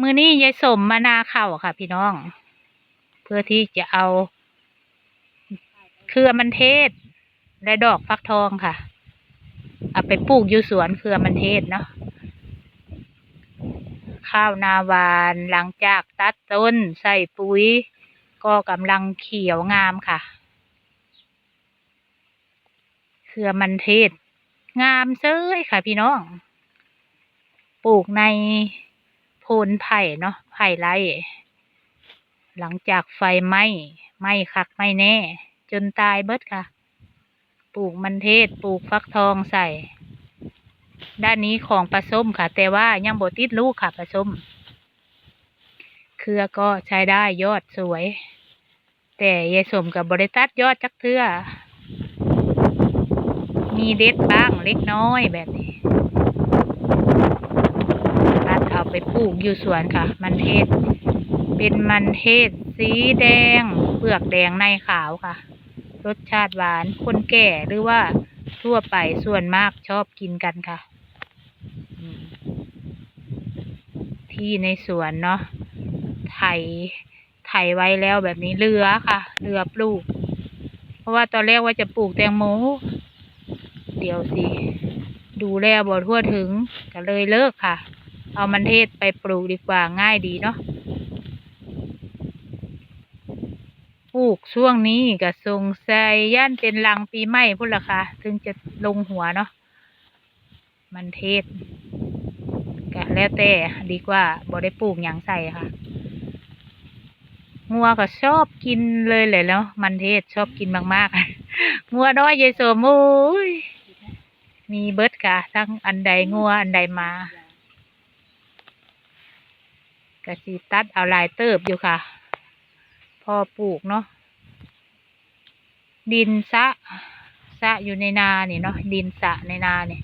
มือนี้ยายสมมานาเข้าวค่ะ พี่น้อง เพื่อที่จะเอา เครือมันเทศ และดอกฟักทองค่ะ เอาไปปลูกอยู่สวนเครือมันเทศเนาะข้าวนาวานหลังจากตัดต้นใส่ปุ๋ย ก็กำลังเขียวงามค่ะ เครือมันเทศ งามเซ้ยค่ะพี่น้อง ปลูกใน โพนไผ่เนาะไผ่ไร่หลังจากไฟไหม้ไหม้คักไหม้แน่ จนตายเบิดค่ะ ปลูกมันเทศปลูกฟักทองใส่ ด้านนี้ของปลาส้มค่ะ แต่ว่ายังบติดลูกค่ะปลาส้ม เครือก็ใช้ได้ยอดสวย แต่ยายสมกับบริตัดยอดจักเทือมีเด็ดบ้างเล็กน้อยแบบนี้ ตัดเอา ไปปลูกอยู่สวนค่ะ มันเทศ เป็นมันเทศ สีแดง เปลือกแดงในขาวค่ะ รสชาติหวาน คนแก่หรือว่าทั่วไปส่วนมากชอบกินกันค่ะ ที่ในสวนเนาะ ไถ ไถไว้แล้วแบบนี้เรือค่ะ เรือปลูก เพราะว่าตอนแรกว่าจะปลูกแตงโม เดี๋ยวสิ ดูแลบ่ทั่วถึงก็เลยเลิกค่ะ เอามันเทศไปปลูกดีกว่าง่ายดีเนาะปลูกช่วงนี้ก็สงใสัยย่านเป็นลังปีใหม่พุ่นละค่ะ ถึงจะลงหัวเนาะมันเทศก็แล้วแต่ดีกว่าบ่ได้ปลูกหยังใส่ค่ะงัวก็ชอบกินเลยแหละเนาะมันเทศชอบกินมากๆงัวน้อยยายโสมโอ้ยมีเบิดค่ะ ทั้งอันใดงัวอันใดมา กะสิตัดเอาลายเติบอยู่ค่ะ พอปลูกเนาะดินสะสะอยู่ในนานี่เนาะดินสะในนาเนี่ย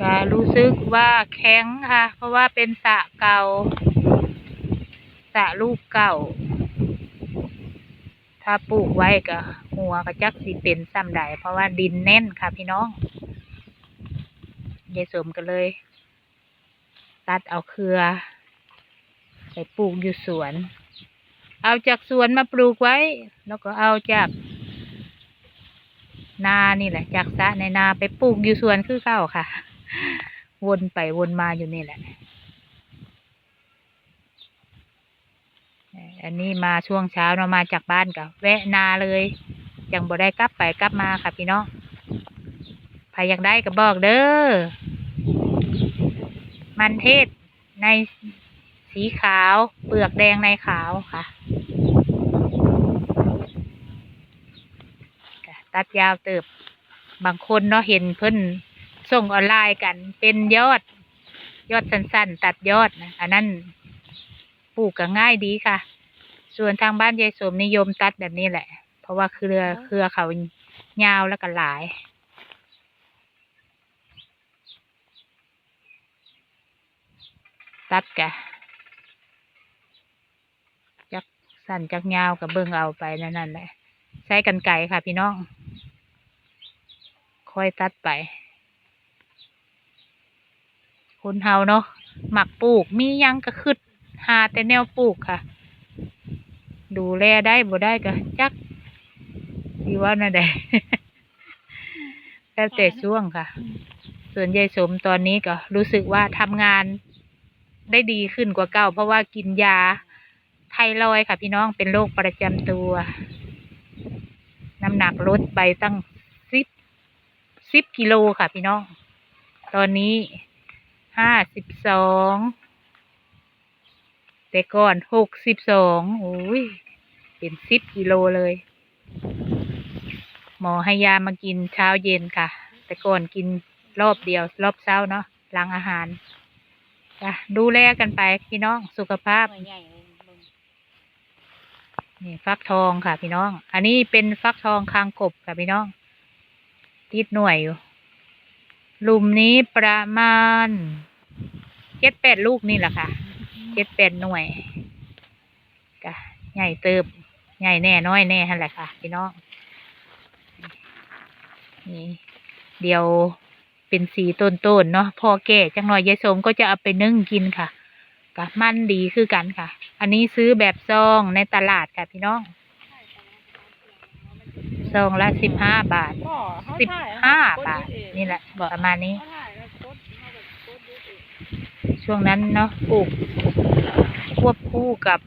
ก็รู้สึกว่าแข็งค่ะ เพราะว่าเป็นสะเก่าสะลูกเก่า ถ้าปลูกไว้ก็หัวก็จักสิเป็นซ้ำใดเพราะว่าดินแน่นค่ะพี่น้องยายสมก็เลย ตัดเอาเครือ ไปปลูกอยู่สวน เอาจากสวนมาปลูกไว้ แล้วก็เอาจาก นานี่แหละ จากสระในนาไปปลูกอยู่สวนคือเก่าค่ะ วนไปวนมาอยู่นี่แหละ อันนี้มาช่วงเช้าเรามาจากบ้านกับแวะนาเลยยังบ่ได้กลับไปกลับมาค่ะพี่น้องใครอยากได้ก็บอกเด้อ มันเทศใน สีขาว เปลือกแดงในขาวค่ะค่ะ ตัดยาวเติบ บางคนเนาะเห็นเพิ่นส่งออนไลน์กัน เป็นยอด ยอดสั้นๆ ตัดยอดนะอันนั้นปลูกก็ง่ายดีค่ะ ส่วนทางบ้านยายสมนิยมตัดแบบนี้แหละ เพราะว่าเครือเครือเขายาวแล้วก็หลายตัดกะจัก สั้นจักยาวกับเบิ่งเอาไปนั่นนั่นแหละใช้กันไก่ค่ะพี่น้อง ค่อยตัดไป คนเฮาเนาะหมักปลูกมียังก็ขึ้นหาแต่แนวปลูกค่ะ ดูแลได้บ่ได้ก็จักดีว่านั่นแหละแล้วแต่ช่วงค่ะ ส่วนยายสมตอนนี้ก็รู้สึกว่าทำงานได้ดีขึ้นกว่าเก่า เพราะว่ากินยา ไทรอยค่ะพี่น้องเป็นโรคประจำตัว น้ำหนักลดไปตั้งสิบสิบกิโลค่ะพี่น้อง ตอนนี้ห้าสิบสองแต่ก่อนหกสิบสองโอ้ยเป็นสิบกิโลเลย หมอให้ยามากินเช้าเย็นค่ะ แต่ก่อนกินรอบเดียว รอบเช้าเนาะหลังอาหารดูแลกันไปพี่น้องสุขภาพ หน่วยใหญ่เลยเบิ่ง นี่ฟักทองค่ะ พี่น้อง อันนี้เป็นฟักทองคางกบค่ะพี่น้อง ติดหน่วยอยู่หลุมนี้ประมาณเจ็ดแปดลูกนี่แหละค่ะเจ็ดแปดหน่วยกะใหญ่เติบใหญ่แน่น้อยแน่หั่นแหละค่ะ พี่น้อง นี่ เดี๋ยวเป็นสีต้นๆเนาะพอแก่จังหน่อยยายสมก็จะเอาไปนึ่งกินค่ะ กกะมันดีคือกันค่ะ อันนี้ซื้อแบบซองในตลาดค่ะพี่น้องซองละสิบห้าบาทก็เขาสิบถ่ายห้าเขบาทกดเองนี่แหละประมาณนี้เขาถ่ายแล้วกดเขาแบบกดดูเองช่วงนั้นเนาะปลูกควบคู่กับ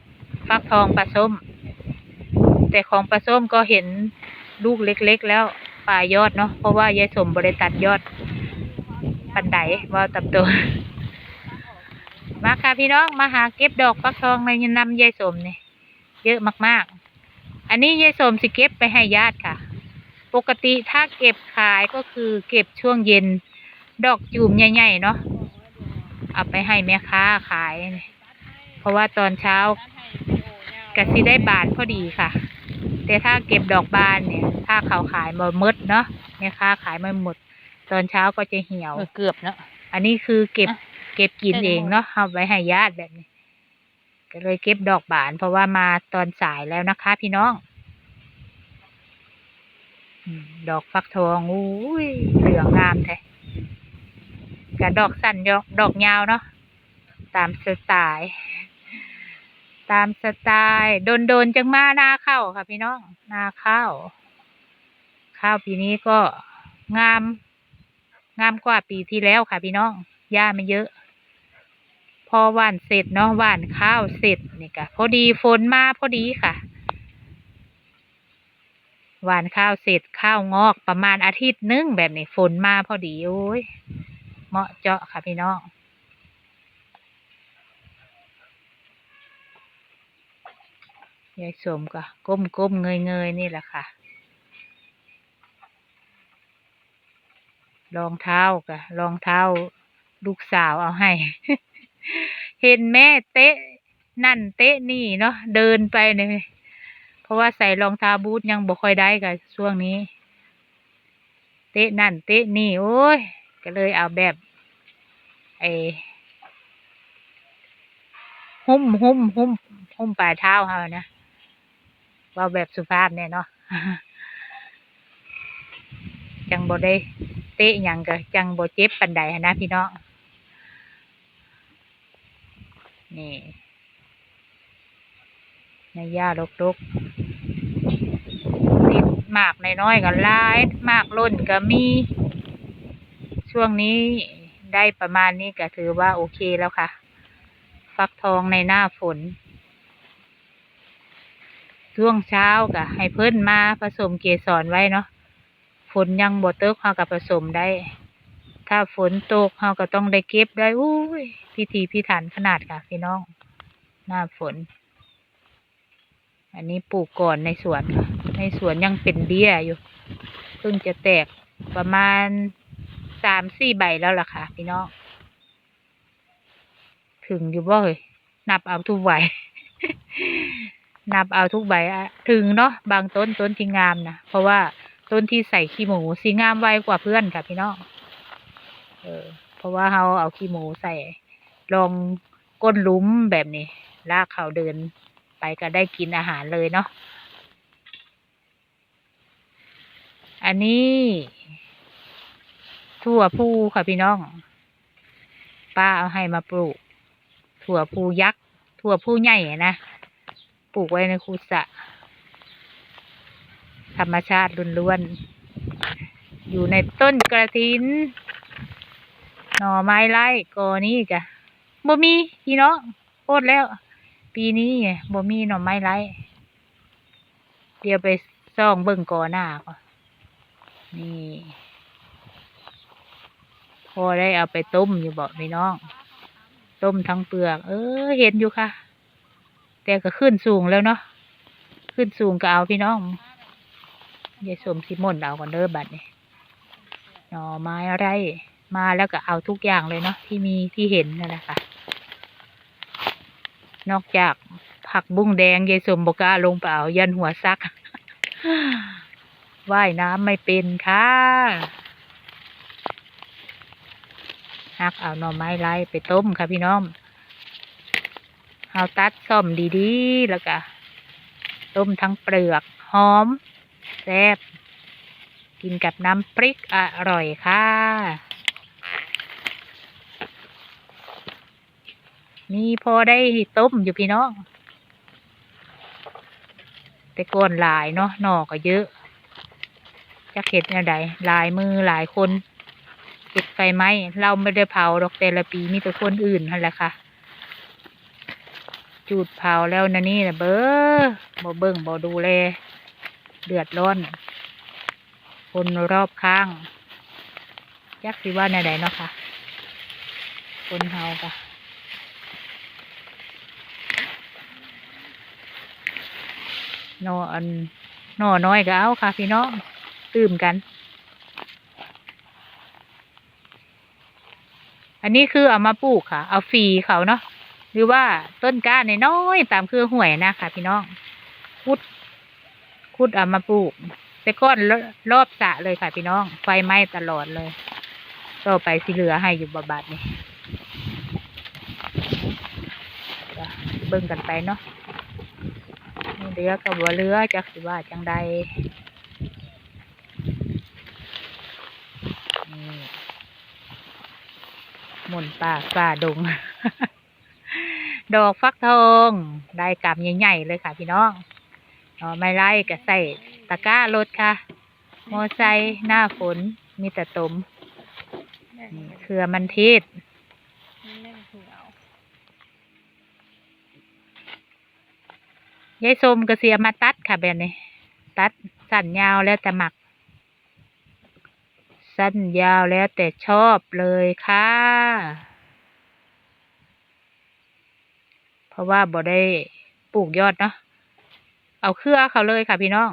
ฟักทองปลาส้ม แต่ของปลาส้มก็เห็นลูกเล็กๆแล้วปลายยอดเนาะเพราะว่ายายสมบริตัดยอดปันไดว่าตับตัว มาค่ะพี่น้องมาหาเก็บดอกฟักทองในนำยายสมเนี่ยเยอะมากๆ อันนี้ยายสมสิเก็บไปให้ญาติค่ะ ปกติถ้าเก็บขายก็คือเก็บช่วงเย็น ดอกจูมใหญ่ๆเนาะเอาไปให้แม่ค้าขายเนี่ยเพราะว่าตอนเช้ากะสิได้บาทพอดีค่ะ แต่ถ้าเก็บดอกบานเนี่ยถ้าเขาขายมาหมดเนาะแม่ค้าขายมาหมด ตอนเช้าก็จะเหี่ยวเกือบเนาะอันนี้คือเก็บอะ เก็บกินใช่เองทั้งหมดเนาะเอาไว้ให้ญาติแบบนี้ ก็เลยเก็บดอกบาน เพราะว่ามาตอนสายแล้วนะคะ พี่น้องอืมดอกฟักทองอุ้ยเหลืองงามแท้กับดอกสั้นดอกดอกยาวเนาะตามสไตล์ตามสไตล์โดนโดนๆจังมาหน้าข้าวค่ะพี่น้องหน้าข้าวข้าวปีนี้ก็งาม งามกว่าปีที่แล้วค่ะพี่น้องหญ้าไม่เยอะพ อหว่านเสร็จเนาะหว่านข้าวเสร็จนี่ค่ะพอดีฝนมาพอดีค่ะ หว่านข้าวเสร็จข้าวงอกประมาณอาทิตย์นึงแบบนี้ฝนมาพอดีโอ้ยเหมาะเจาะค่ะพี่น้องยายสมก็ก้มก้มเงยเงยนี่แหละค่ะรองเท้าก็รองเท้าลูกสาวเอาให้ เห็นแม่เตะนั่นเตะนี่เนาะเดินไปเนี่ยเพราะว่าใส่รองเท้าบูทยังบ่ค่อยได้กับช่วงนี้ เตะนั่นเตะนี่โอ้ยก็เลยเอาแบบไอ้หุ้มหุ้มหุ้มหุ้มปลายเท้าเขานะเว่าแบบสุภาพเนี่ยเนาะจังบ่ได้เตะยังก็จังบ่เจ็บปันใดนนะพี่น้อง นี่ในหญ้ารกๆติดหมากน้อยๆก็หลายหมากล้นก็มี ช่วงนี้ได้ประมาณนี้ก็ถือว่าโอเคแล้วค่ะ ฟักทองในหน้าฝน ช่วงเช้าก็ให้เพิ่นมาผสมเกสรไว้เนาะฝนยังบ่ตกเฮาก็ผสมได้ ถ้าฝนตกเฮาก็ต้องได้เก็บได้อุ้ยพิธีพิถันขนาดค่ะพี่น้อง หน้าฝน อันนี้ปลูกก่อนในสวนค่ะในสวนยังเป็นเบี้ยอยู่เพิ่งจะแตกประมาณสามสี่ใบแล้วล่ะค่ะ พี่น้อง ถึงอยู่บ่เฮ้ยนับเอาทุกใบนับเอาทุกใบอะถึงเนาะบางต้นต้นที่งามนะเพราะว่าต้นที่ใส่ขี้หมูสีงามไวกว่าเพื่อนค่ะพี่น้อง เออ เพราะว่าเราเอาขี้หมูใส่ลองก้นลุมแบบนี้ ลากเขาเดินไปก็ได้กินอาหารเลยเนาะ อันนี้ ถั่วพูค่ะพี่น้อง ป้าเอาให้มาปลูก ถั่วพูยักษ์ ถั่วพูใหญ่นะ ปลูกไว้ในคูสะ ธรรมชาติล้วนๆ อยู่ในต้นกระถิน หน่อไม้ไร่กอนี้กะบ่มีพี่น้องโคตรแล้ว ปีนี้บ่มีหน่อไม้ไร่เดี๋ยวไปซ่องเบิ่งกอหน้าก่อนนี่พอได้เอาไปต้มอยู่บอกพี่น้อง ต้มทั้งเปลือก เออ เห็นอยู่ค่ะ แต่ก็ขึ้นสูงแล้วเนาะขึ้นสูงก็เอาพี่น้องยายสมสิมนเอาก่อนเด้อบัดนี้หน่อไม้อะไร มาแล้วก็เอาทุกอย่างเลยเนาะที่มีที่เห็นนั่นแหละค่ะ นอกจากผักบุ้งแดงยายสมบอกล้าลงไปเอายันหัวซักว่ายน้ำไม่เป็นค่ะฮักเอาหน่อไม้ไล่ไปต้มค่ะพี่น้องเอาตัดส้มดีๆ แล้วก็ต้มทั้งเปลือกหอมแซ่บกินกับน้ำพริกอร่อยค่ะ มีพอได้ต้มอยู่พี่น้อง แต่ก่อนหลายเนาะหน่อก็เยอะจะเข็ดแนวใดหลายมือหลายคนเก็บไฟไหมเราไม่ได้เผาดอกแต่ละปีมีแต่คนอื่นนั่นแหละค่ะ จูดเผาแล้วนะนี่นะเบ้อบ่เบิ่งบ่ดูแลเดือดร้อน คนรอบข้างยักสิว่าแนใดเนาะค่ะ คนเฮาค่ะ นออันนอน้อยก็เอาค่ะ พี่น้องตื่มกัน อันนี้คือเอามาปลูกค่ะ เอาฟีเขาเนาะหรือว่าต้นก้านน้อยตามเครือห่วยนะค่ะ พี่น้องคุดคุดเอามาปลูกแต่ก้อนรอบสะเลยค่ะ พี่น้องไฟไหม้ตลอดเลยต่อไปสิเหลือให้อยู่บาบาดนี่เบิ่งกันไปเนาะ เรือกับบัวเรือจักสิว่าจังใดหมุนป่าฝ่าดง ดอกฟักทองได้กำใหญ่ๆเลยค่ะพี่น้องอ๋อไม่ไล่ก็ใส่ตะกร้ารถค่ะ มอไซค์หน้าฝนมีแต่ตมแม่นี่เครือมันเทศ แม่ถือเอา ยายส้มก็เสียมาตัดค่ะแบบนี้ ตัดสั้นยาวแล้วแต่หมัก สั้นยาวแล้วแต่ชอบเลยค่ะ เพราะว่าบ่ได้ปลูกยอดเนาะเอาเครือเขาเลยค่ะพี่น้อง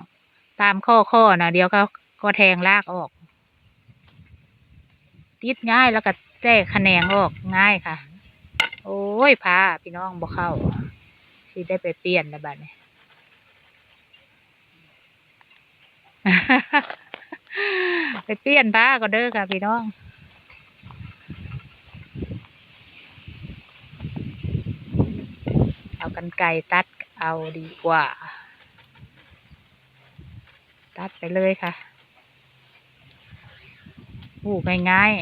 ตามข้อข้อนะเดี๋ยวเขาก็แทงรากออก ติดง่ายแล้วก็แทรกแขนงออกง่ายค่ะ โอ้ยพาพี่น้องบ่เข้าสิได้ไปเปลี่ยนแล้วบัดนี้ ไปเปลี่ยนผ้าก็เด้อค่ะพี่น้องเอากันไกรตัดเอาดีกว่า ตัดไปเลยค่ะปลูกง่ายๆ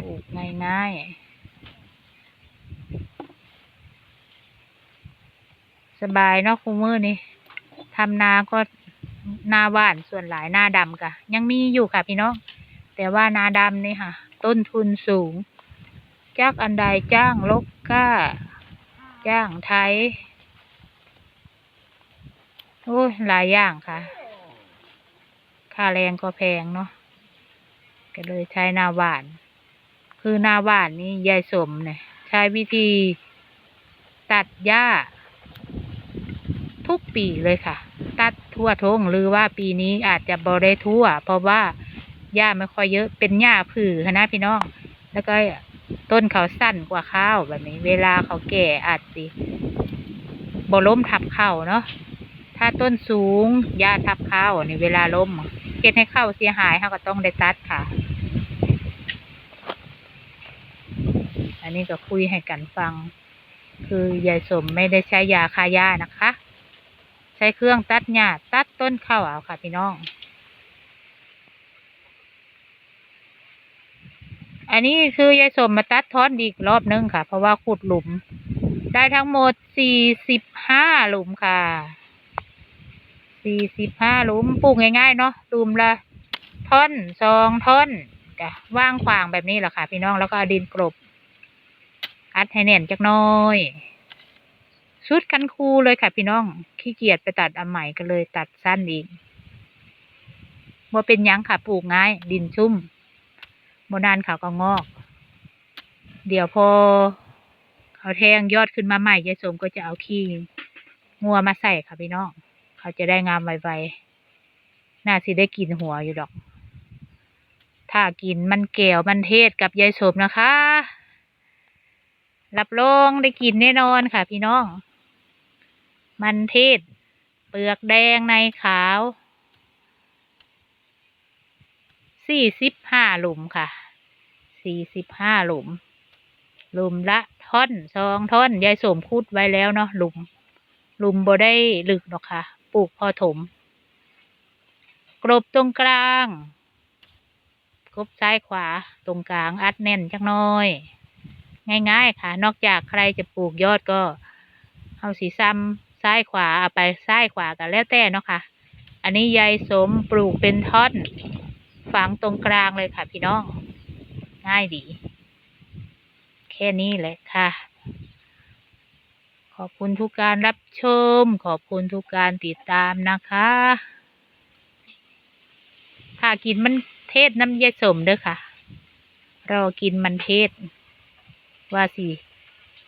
ปลูกง่ายๆ สบายเนาะคูมือนี่ทำนาก็นาหวานส่วนหลายนาดำกะยังมีอยู่ค่ะพี่น้อง แต่ว่านาดำนี่ค่ะ ต้นทุนสูง จากอันใดจ้างลกก้า จ้างไทยโอ้ยหลายอย่างค่ะ ค่าแรงก็แพงเนาะก็เลยใช้นาหวาน คือนาหวานนี่ยายสมเนี่ยใช้วิธีตัดหญ้า ทุกปีเลยค่ะ ตัดทั่วทงหรือว่าปีนี้อาจจะบอได้ทั่ว เพราะว่าหญ้าไม่ค่อยเยอะเป็นหญ้าผือนะพี่น้อง แล้วก็ต้นเขาสั้นกว่าข้าวแบบนี้ เวลาเขาแก่อาจสิบ่ล้มทับข้าวเนาะถ้าต้นสูงหญ้าทับข้าวนี่เวลาล้มเฮ็ดให้ข้าวเสียหายเขาก็ต้องได้ตัดค่ะ อันนี้ก็คุยให้กันฟัง คือยายสมไม่ได้ใช้ยาฆ่าหญ้านะคะ ใช้เครื่องตัดหญ้าตัดต้นข้าวเอาค่ะพี่น้อง อันนี้คือยายสมมาตัดท้อนอีกรอบนึงค่ะ เพราะว่าขุดหลุม ได้ทั้งหมดสี่สิบห้าหลุมค่ะสี่สิบห้าหลุมปลูกง่ายๆเนาะหลุมละท่อนสองท่อนจ้ะว่างขวางแบบนี้แหละค่ะ พี่น้องแล้วก็ดินกลบอัดให้แน่นจักน้อย ชุดกันคูเลยค่ะพี่น้องขี้เกียจไปตัดอันใหม่ก็เลยตัดสั้นอีกว่เป็นยังค่ะปลูกง่าย ดินชุ่มโมนานเขาก็งอก เดี๋ยวพอเขาแทงยอดขึ้นมาใหม่ยายสมก็จะเอาขี้งัวมาใส่ค่ะพี่น้องเขาจะได้งามไวๆน่าสิได้กินหัวอยู่ดอก ถ้ากินมันแก้วมันเทศกับยายสมนะคะรับรองได้กินแน่นอนค่ะพี่น้อง มันเทศ เปลือกแดงในขาวสี่สิบห้าหลุมค่ะ สี่สิบห้าหลุม หลุมละท่อนสองท่อน ยายสมคุดไว้แล้วเนาะ หลุม หลุมบ่ได้ลึกหรอกค่ะ ปลูกพอถม กรบตรงกลางกบซ้ายขวา ตรงกลางอัดแน่นจักน้อย ง่าย ๆ ค่ะ นอกจากใครจะปลูกยอดก็ เอาสีซ้ำ ซ้ายขวาเอาไปซ้ายขวากันแล้วแต่เนาะค่ะ อันนี้ยายสมปลูกเป็นท่อนฝังตรงกลางเลยค่ะ พี่น้อง ง่ายดี แค่นี้แหละค่ะ ขอบคุณทุกการรับชม ขอบคุณทุกการติดตามนะคะถ้ากินมันเทศน้ำยายสมเด้อค่ะ รอกินมันเทศ ว่าสิ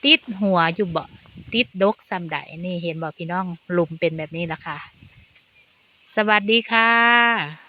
ติดหัวอยู่บ่ ติดดกซ้ำใดนี่เห็นบอกพี่น้องหลุมเป็นแบบนี้ละค่ะ สวัสดีค่ะ